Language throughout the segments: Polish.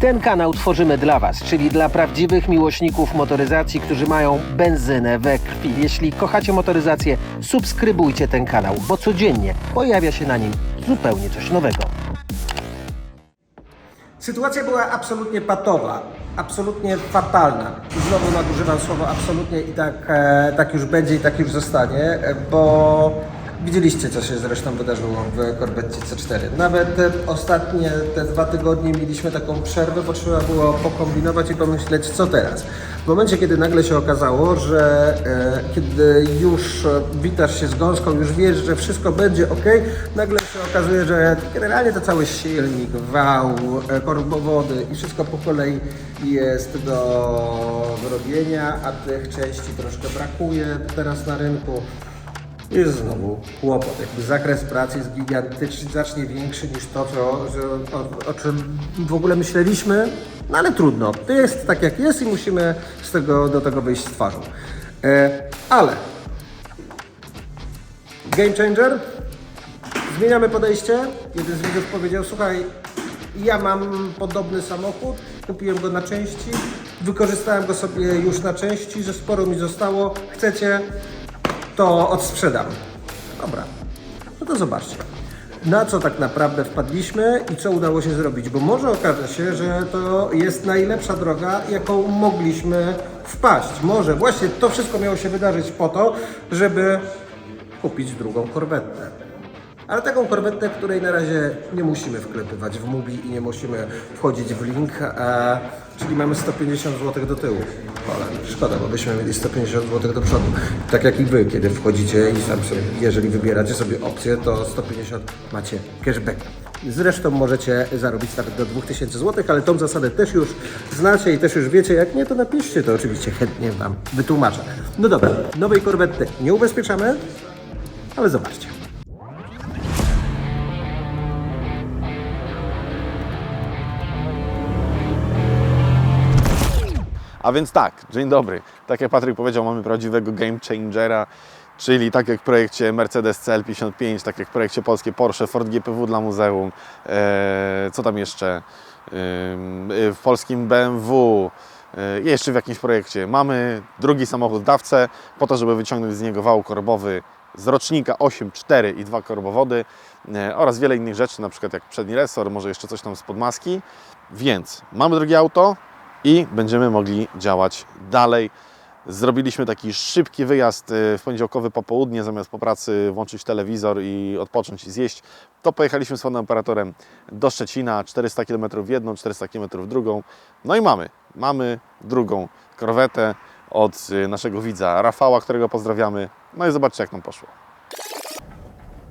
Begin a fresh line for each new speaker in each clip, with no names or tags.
Ten kanał tworzymy dla Was, czyli dla prawdziwych miłośników motoryzacji, którzy mają benzynę we krwi. Jeśli kochacie motoryzację, subskrybujcie ten kanał, bo codziennie pojawia się na nim zupełnie coś nowego. Sytuacja była absolutnie patowa, absolutnie fatalna. Znowu nadużywam słowa absolutnie i tak, e, tak już będzie i tak już zostanie, e, bo widzieliście, co się zresztą wydarzyło w Corvette C4. Nawet e, ostatnie te dwa tygodnie mieliśmy taką przerwę, bo trzeba było pokombinować i pomyśleć, co teraz. W momencie, kiedy nagle się okazało, że e, kiedy już witasz się z gąską, już wiesz, że wszystko będzie ok, nagle się okazuje, że generalnie to cały silnik, wał, e, korbowody i wszystko po kolei jest do zrobienia, a tych części troszkę brakuje teraz na rynku. Jest znowu kłopot. Jakby zakres pracy jest gigantyczny, znacznie większy niż to, co, o, o czym w ogóle myśleliśmy, no ale trudno. To jest tak jak jest i musimy z tego, do tego wyjść z twarzą. E, ale game changer, zmieniamy podejście. Jeden z widzów powiedział, słuchaj, ja mam podobny samochód, kupiłem go na części, wykorzystałem go sobie już na części, że sporo mi zostało, chcecie, to odsprzedam. Dobra, no to zobaczcie. Na co tak naprawdę wpadliśmy i co udało się zrobić, bo może okaże się, że to jest najlepsza droga, jaką mogliśmy wpaść. Może właśnie to wszystko miało się wydarzyć po to, żeby kupić drugą korwetę. Ale taką korwetę, której na razie nie musimy wklepywać w Mubi i nie musimy wchodzić w link, e, czyli mamy 150 zł do tyłu. Ale szkoda, bo byśmy mieli 150 zł do przodu. Tak jak i Wy, kiedy wchodzicie i sam sobie, jeżeli wybieracie sobie opcję, to 150 macie cashback. Zresztą możecie zarobić nawet do 2000 zł, ale tą zasadę też już znacie i też już wiecie. Jak nie, to napiszcie, to oczywiście chętnie Wam wytłumaczę. No dobra, nowej korwety nie ubezpieczamy, ale zobaczcie.
A więc tak, dzień dobry. Tak jak Patryk powiedział, mamy prawdziwego game changera, czyli tak jak w projekcie Mercedes CL55, tak jak w projekcie polskie Porsche, Ford GPW dla muzeum, e, co tam jeszcze, e, w polskim BMW, e, jeszcze w jakimś projekcie. Mamy drugi samochód dawcę po to, żeby wyciągnąć z niego wał korbowy z rocznika 8, 4 i 2 korbowody e, oraz wiele innych rzeczy, na przykład jak przedni resor, może jeszcze coś tam z podmaski. Więc mamy drugie auto i będziemy mogli działać dalej. Zrobiliśmy taki szybki wyjazd e, w poniedziałkowy popołudnie, zamiast po pracy włączyć telewizor i odpocząć i zjeść, to pojechaliśmy z operatorem do Szczecina, 400 km w jedną, 400 km w drugą. No i mamy, mamy drugą korwetę od e, naszego widza Rafała, którego pozdrawiamy. No i zobaczcie jak nam poszło.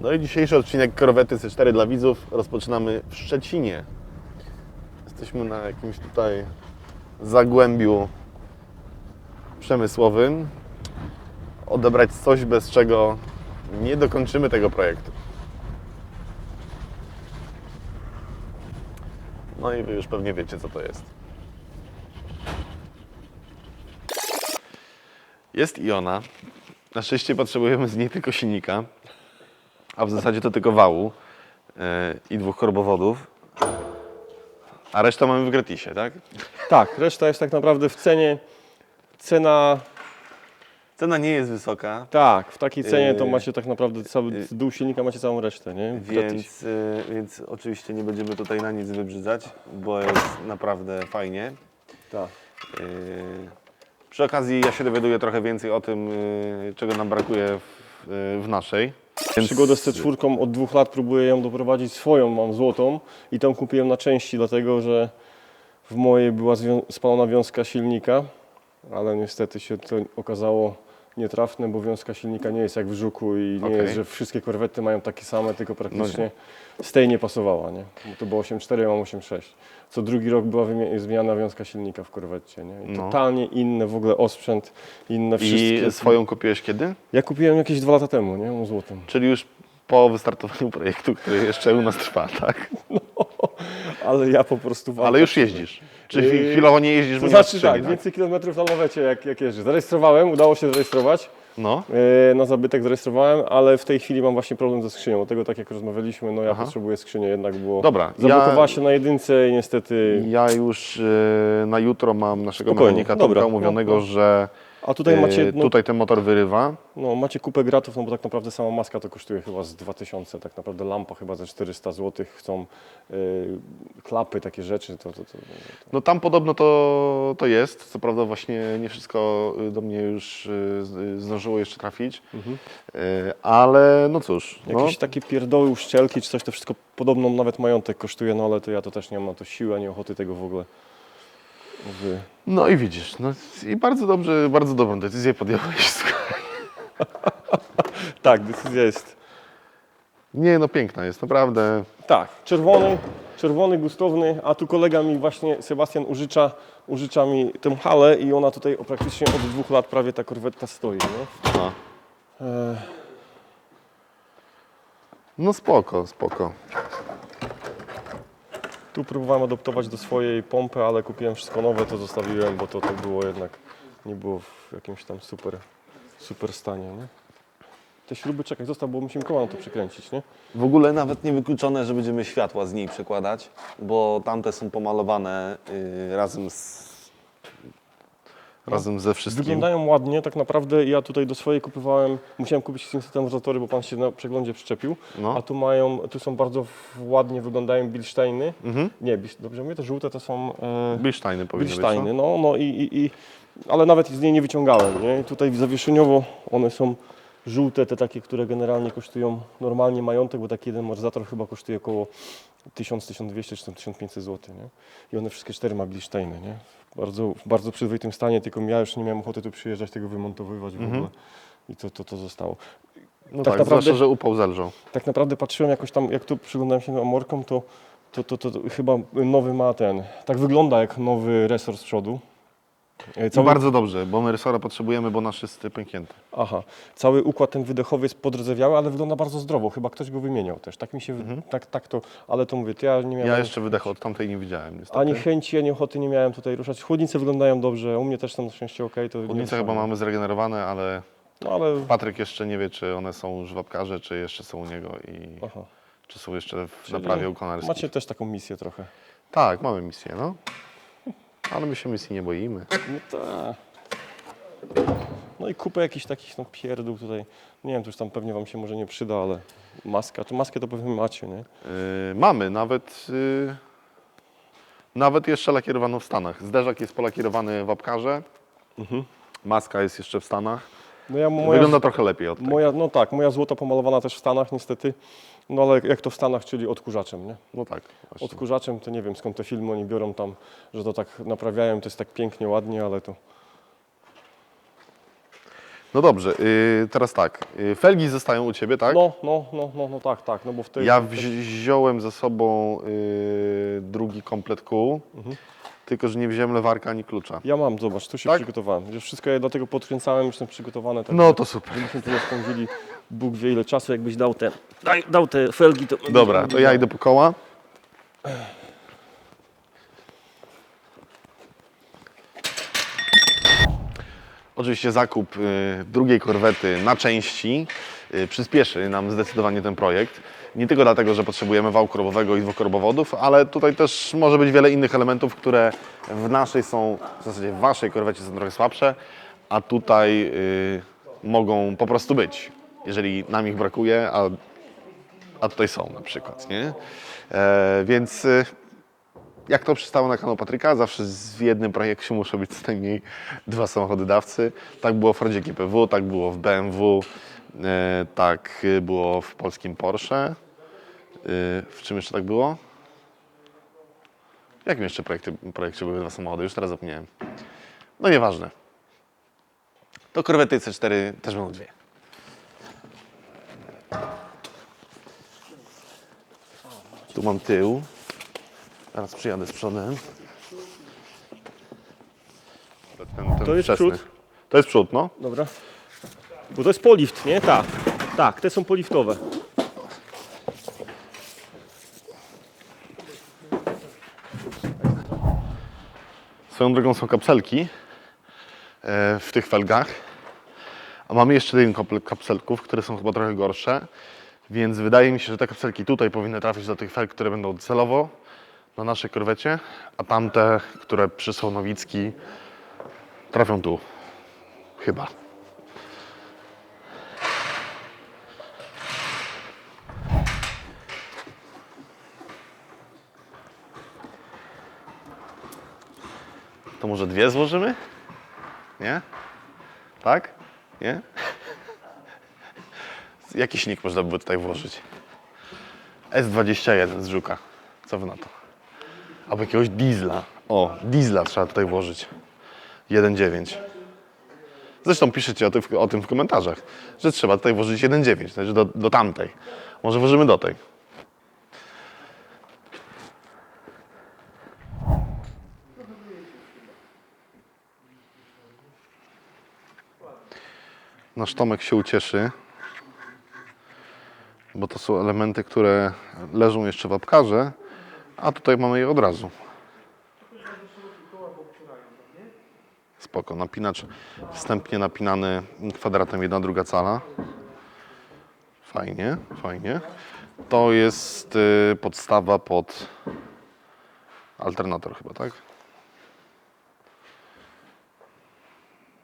No i dzisiejszy odcinek korwety C4 dla widzów rozpoczynamy w Szczecinie. Jesteśmy na jakimś tutaj zagłębiu przemysłowym. Odebrać coś, bez czego nie dokończymy tego projektu. No i Wy już pewnie wiecie, co to jest. Jest i ona. Na szczęście potrzebujemy z niej tylko silnika, a w zasadzie to tylko wału yy, i dwóch korbowodów. A resztę mamy w gratisie, tak?
Tak, reszta jest tak naprawdę w cenie. Cena,
Cena nie jest wysoka,
tak, w takiej cenie to
Yy,
macie tak naprawdę cały dół silnika, macie całą resztę, nie? W gratisie.
więc, y, więc oczywiście nie będziemy tutaj na nic wybrzydzać, bo jest naprawdę fajnie.
Tak.
Y, Przy okazji ja się dowiaduję trochę więcej o tym, y, czego nam brakuje w, y, w naszej. Więc
Przygodę z C4 od dwóch lat próbuję ją doprowadzić swoją, mam złotą i tą kupiłem na części, dlatego że w mojej była spalona wiązka silnika, ale niestety się to okazało nietrafne, bo wiązka silnika nie jest jak w żuku i nie
Okej.
jest, że wszystkie korwety mają takie same, tylko praktycznie z tej nie pasowała, nie? Bo to było 8.4, ja mam 8.6. Co drugi rok była zmiana wiązka silnika w korwecie, nie? I
No.
totalnie inne w ogóle osprzęt, inne wszystkie.
I swoją kupiłeś kiedy?
Ja kupiłem jakieś dwa lata temu, nie? Mam złotą.
Czyli już po wystartowaniu projektu, który jeszcze u nas trwa, tak?
Ale ja po prostu walczę.
Ale już jeździsz. Czy
Yy,
chwilowo nie jeździsz, bo
To
nie masz
znaczy
skrzyni,
tak, więcej kilometrów na lawecie jak, jak jeżdżę. Zarejestrowałem, udało się zarejestrować.
No.
E, na zabytek zarejestrowałem, ale w tej chwili mam właśnie problem ze skrzynią. Dlatego tak jak rozmawialiśmy, no ja potrzebuję skrzynię jednak, bo
Dobra,
zablokowała
ja-
się na jedynce i niestety...
Ja już e, na jutro mam naszego
Spokojnie,
mechanika
dobra.
Tomka umówionego,
No, no.
że
A tutaj macie,
e,
no,
tutaj ten motor wyrywa.
no, macie kupę gratów, no bo tak naprawdę sama maska to kosztuje chyba z 2000, tak naprawdę lampa chyba ze 400 zł, chcą y, klapy, takie rzeczy, to, to, to,
No tam podobno to, to jest. Co prawda właśnie nie wszystko y, do mnie już y, z- zdążyło jeszcze trafić. Y, Ale no cóż. No,
Jakieś takie pierdoły, uszczelki czy coś, to wszystko podobno nawet majątek kosztuje, no ale to ja to też nie mam na to siły, ani ochoty tego w ogóle. Wy.
no i widzisz. No, I bardzo dobrze, bardzo dobrą decyzję podjąłeś. słuchaj.
Tak, decyzja jest.
Nie no piękna jest, naprawdę.
Tak, czerwony, czerwony, gustowny, a tu kolega mi właśnie, Sebastian użycza, użycza mi tę halę i ona tutaj o praktycznie od dwóch lat prawie ta korwetta stoi, nie?
No,
E,
no spoko, spoko.
Tu próbowałem adoptować do swojej pompy, ale kupiłem wszystko nowe, to zostawiłem, bo to, to było jednak, nie było w jakimś tam super, super stanie, nie? Te śruby, czekaj, został, bo musimy koła na to przykręcić, nie?
W ogóle nawet nie wykluczone, że będziemy światła z niej przekładać, bo tamte są pomalowane y, razem z...
Razem ze wszystkim.
Wyglądają ładnie, tak naprawdę ja tutaj do swojej kupowałem, musiałem kupić syntezatory, bo pan się na przeglądzie przyczepił,
No.
a tu mają, tu są bardzo ładnie wyglądają Bilsteiny,
Mhm.
nie, dobrze mówię, te żółte to są e,
Bilsteiny powinny
Bilsteiny,
być.
no, no i, i, i, ale nawet z niej nie wyciągałem, nie, I tutaj zawieszeniowo one są żółte, te takie, które generalnie kosztują normalnie majątek, bo taki jeden moryzator chyba kosztuje około 1000, 1200 czy tam 1500 zł, nie? I one wszystkie cztery ma Bilsteiny, nie? Bardzo, w bardzo przyzwoitym stanie, tylko ja już nie miałem ochoty tu przyjeżdżać, tego wymontowywać w ogóle. I to, to, to zostało.
No
tak
tak,
naprawdę-
zwłaszcza, że upał zelżał.
Tak naprawdę patrzyłem jakoś tam, jak tu przyglądałem się amorkom, to, to, to, to, to chyba nowy ma ten, tak wygląda jak nowy resor z przodu. E,
I bardzo dobrze, bo my resora potrzebujemy, bo nasz jest pęknięty.
Aha, cały układ ten wydechowy jest podrdzewiały, ale wygląda bardzo zdrowo. Chyba ktoś go wymieniał też. Tak mi się, tak, tak to, ale to mówię, to ja nie miałem
Mhm. Ja jeszcze wydechu od tamtej nie widziałem niestety.
ani chęci, ani ochoty nie miałem tutaj ruszać. Chłodnice wyglądają dobrze, u mnie też są na szczęście ok. To
Chłodnice chyba mamy zregenerowane, ale
No ale,
Patryk jeszcze nie wie, czy one są już w apkarze, czy jeszcze są u niego i
aha.
czy są jeszcze w
Czyli
naprawie u Konarskich.
Macie też taką misję trochę.
Tak, mamy misję, no. Ale my się misji nie boimy.
No tak. No i kupę jakichś takich no, pierdół tutaj. Nie wiem, to już tam pewnie wam się może nie przyda, ale maska, to maskę to pewnie macie, nie?
Yy, mamy nawet, yy, nawet jeszcze lakierowaną w Stanach. Zderzak jest polakierowany w apkarze,
Mhm.
maska jest jeszcze w Stanach.
No ja moja,
Wygląda trochę lepiej od tej.
moja, no tak, moja złota pomalowana też w Stanach niestety. No ale jak to w Stanach, czyli odkurzaczem, nie?
No tak, właśnie.
Odkurzaczem to nie wiem skąd te filmy oni biorą tam, że to tak naprawiają, to jest tak pięknie, ładnie, ale to...
No dobrze, yy, teraz tak. Yy, felgi zostają u Ciebie, tak?
No, no, no, no, no tak, tak, no bo w tej...
Ja wzi- wziąłem ze sobą yy, drugi komplet kół,
Mhm.
Tylko że nie wziąłem lewarka ani klucza.
Ja mam, zobacz, tu się
Tak?
przygotowałem. Już wszystko ja dlatego podkręcałem, już są przygotowane. Tak
No to super.
Gdybyśmy tu spędzili Bóg wie ile czasu, jakbyś dał te, daj, dał te felgi, to...
Dobra, to ja idę po koła. Oczywiście zakup y, drugiej korwety na części y, przyspieszy nam zdecydowanie ten projekt. Nie tylko dlatego, że potrzebujemy wału korbowego i dwóch korbowodów, ale tutaj też może być wiele innych elementów, które w naszej są, w zasadzie w waszej korwecie są trochę słabsze, a tutaj y, mogą po prostu być, jeżeli nam ich brakuje, a a tutaj są na przykład, nie? E, więc e, jak to przystało na kanał Patryka, zawsze w jednym projekcie muszą być co najmniej dwa samochody dawcy. Tak było w Fordzie GPW, tak było w BMW, tak było w polskim Porsche. E, w czym jeszcze tak było? W jakim jeszcze projekcie, projekcie były dwa samochody? Już teraz zapomniałem. No nieważne. To korwety C4 też będą dwie. Tu mam tył. Teraz przyjadę z przodem. Ten, ten
To jest
wczesny.
przód.
To jest przód, no.
Dobra. Bo to jest polift, nie? Tak. Tak, te są poliftowe.
Swoją drogą są kapselki e, w tych felgach. A mamy jeszcze jeden komplet kapselków, które są chyba trochę gorsze. Więc wydaje mi się, że te kapselki tutaj powinny trafić do tych felg, które będą celowo na naszej korwecie, a tamte, które przysłał Nowicki, trafią tu. Chyba. Może dwie złożymy? Nie? Tak? Nie? Jaki silnik można by tutaj włożyć? S21 z Żuka. Co wy na to? Albo jakiegoś diesla. O, diesla trzeba tutaj włożyć. 1.9. Zresztą piszecie o tym, w- o tym w komentarzach, że trzeba tutaj włożyć 1.9, znaczy do, do tamtej. Może włożymy do tej. Nasz Tomek się ucieszy, bo to są elementy, które leżą jeszcze w apkarze, a tutaj mamy je od razu. Spoko, napinacz wstępnie napinany kwadratem 1 druga cala. Fajnie, fajnie. To jest y, podstawa pod alternator chyba, tak?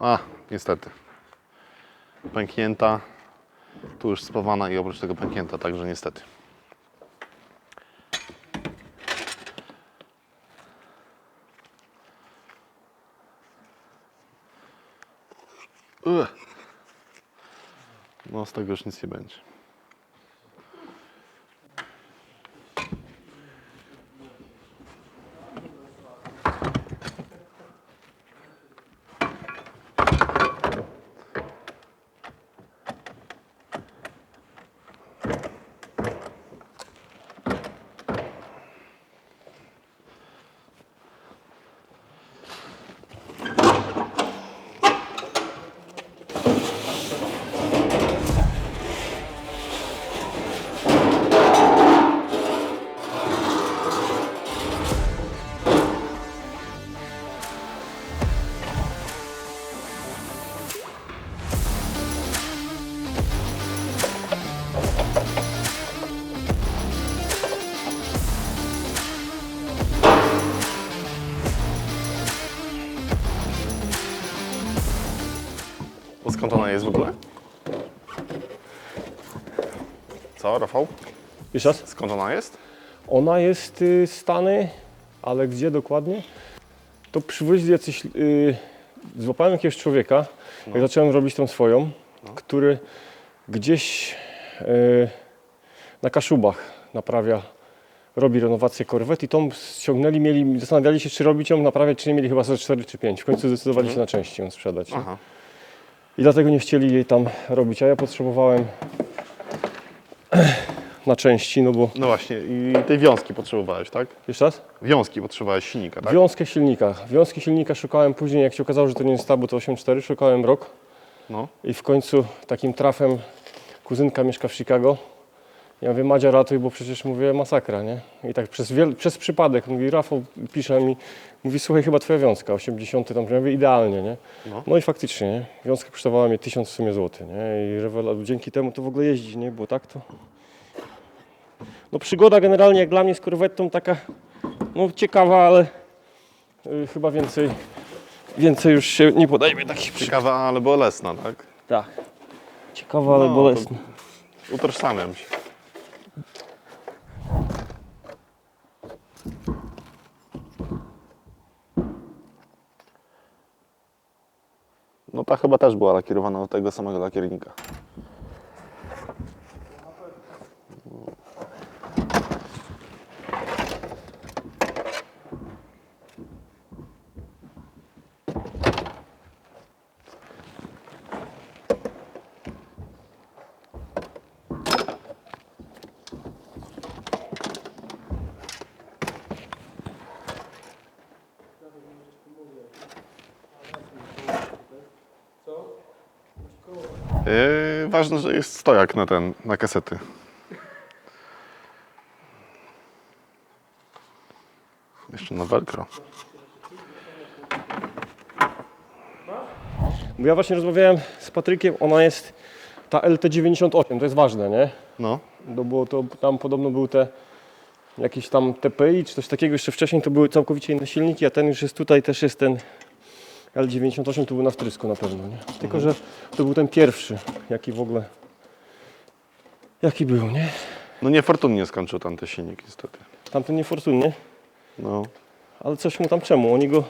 A, niestety. Pęknięta. Tu już spawana i oprócz tego pęknięta, także niestety. Ugh. No z tego już nic nie będzie.
Jeszcze raz?
Skąd ona jest?
Ona jest y, Stany, ale gdzie dokładnie? To przywozili jacyś... Y, złapałem jakiegoś człowieka, jak zacząłem robić tą swoją, który gdzieś y, na Kaszubach naprawia, robi renowację korwet i tą ściągnęli, mieli, zastanawiali się, czy robić ją, naprawiać, czy nie, mieli chyba ze 4 czy 5. W końcu zdecydowali się na części ją sprzedać.
Aha.
I dlatego nie chcieli jej tam robić, a ja potrzebowałem na części, no bo...
No właśnie, i tej wiązki potrzebowałeś, tak?
Jeszcze raz?
Wiązki potrzebowałeś silnika, tak?
Wiązkę silnika. Wiązki silnika szukałem później, jak się okazało, że to nie jest ta, bo to 8.4, szukałem rok
No.
i w końcu takim trafem kuzynka mieszka w Chicago. Ja mówię, Madzia ratuj, bo przecież mówię masakra, nie? I tak przez, wiel- przez przypadek, mówi Rafał, pisze mi, mówi słuchaj, chyba twoja wiązka, 80 tam, ja mówię, idealnie, nie?
No.
No, i faktycznie, nie? Wiązka kosztowała mnie 1000 w sumie złotych, nie? I rewela, dzięki temu to w ogóle jeździć, nie? Bo tak to... No przygoda generalnie jak dla mnie z korwetą taka, no ciekawa, ale y, chyba więcej, więcej już się nie podejmie takich.
Ciekawa, ale bolesna, tak?
Tak. Ciekawa, ale
No,
bolesna.
Utożsamiam się. No ta chyba też była lakierowana od tego samego lakiernika. Yy, ważne, że jest stojak na ten, na kasety. Jeszcze na velcro.
Bo ja właśnie rozmawiałem z Patrykiem, ona jest ta LT98, to jest ważne, nie?
No.
No bo to tam podobno były te jakieś tam TPI czy coś takiego jeszcze wcześniej to były całkowicie inne silniki, a ten już jest tutaj też jest ten L98 to był na wtrysku na pewno, nie? Tylko, że to był ten pierwszy, jaki w ogóle jaki był, nie?
No niefortunnie skończył tam te silnik niestety.
Tamten niefortunnie,
No.
ale coś mu tam czemu? Oni go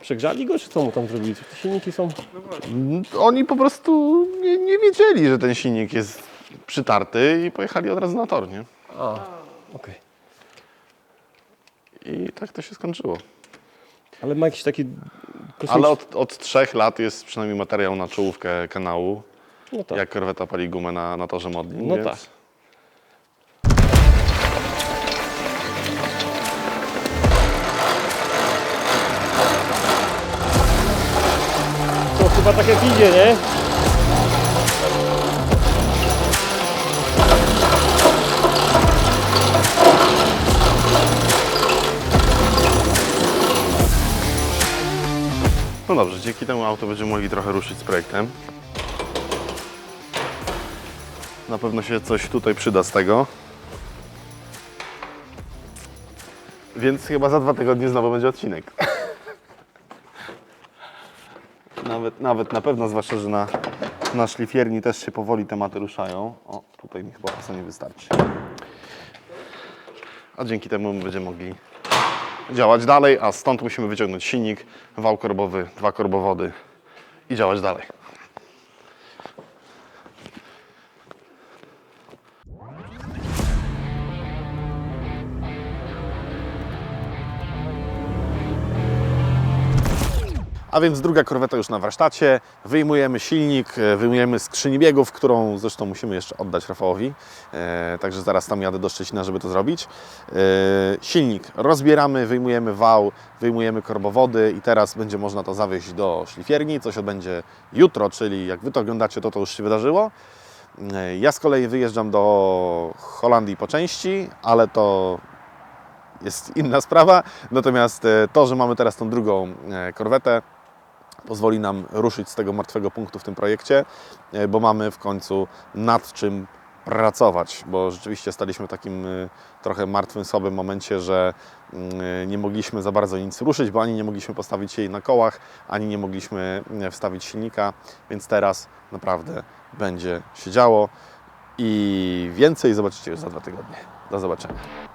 przegrzali go, czy co mu tam zrobili? Te silniki są...
Oni po prostu nie, nie wiedzieli, że ten silnik jest przytarty i pojechali od razu na tor, nie?
A, okej.
I tak to się skończyło.
Ale ma jakiś taki...
Ale od, od trzech lat jest przynajmniej materiał na czołówkę kanału,
No tak.
jak korweta pali gumę na, na torze Modlin,
No
więc...
tak. To chyba tak jak idzie, nie?
No dobrze, dzięki temu auto będziemy mogli trochę ruszyć z projektem. Na pewno się coś tutaj przyda z tego. Więc chyba za dwa tygodnie znowu będzie odcinek. Nawet, nawet na pewno, zwłaszcza, że na, na szlifierni też się powoli tematy ruszają. O, tutaj mi chyba pasa nie wystarczy. A dzięki temu będziemy mogli działać dalej, a stąd musimy wyciągnąć silnik, wał korbowy, dwa korbowody i działać dalej. A więc druga korweta już na warsztacie. Wyjmujemy silnik, e, wyjmujemy skrzyni biegów, którą zresztą musimy jeszcze oddać Rafałowi. E, także zaraz tam jadę do Szczecina, żeby to zrobić. E, silnik rozbieramy, wyjmujemy wał, wyjmujemy korbowody i teraz będzie można to zawieźć do szlifierni. Co się odbędzie jutro, czyli jak Wy to oglądacie, to to już się wydarzyło. Ja z kolei wyjeżdżam do Holandii po części, ale to jest inna sprawa. Natomiast to, że mamy teraz tą drugą korwetę, pozwoli nam ruszyć z tego martwego punktu w tym projekcie, e, bo mamy w końcu nad czym pracować, bo rzeczywiście staliśmy w takim e, trochę martwym, słabym momencie, że mm, e, nie mogliśmy za bardzo nic ruszyć, bo ani nie mogliśmy postawić jej na kołach, ani nie mogliśmy wstawić silnika, więc teraz naprawdę będzie się działo i więcej zobaczycie już za dwa tygodnie. Do zobaczenia.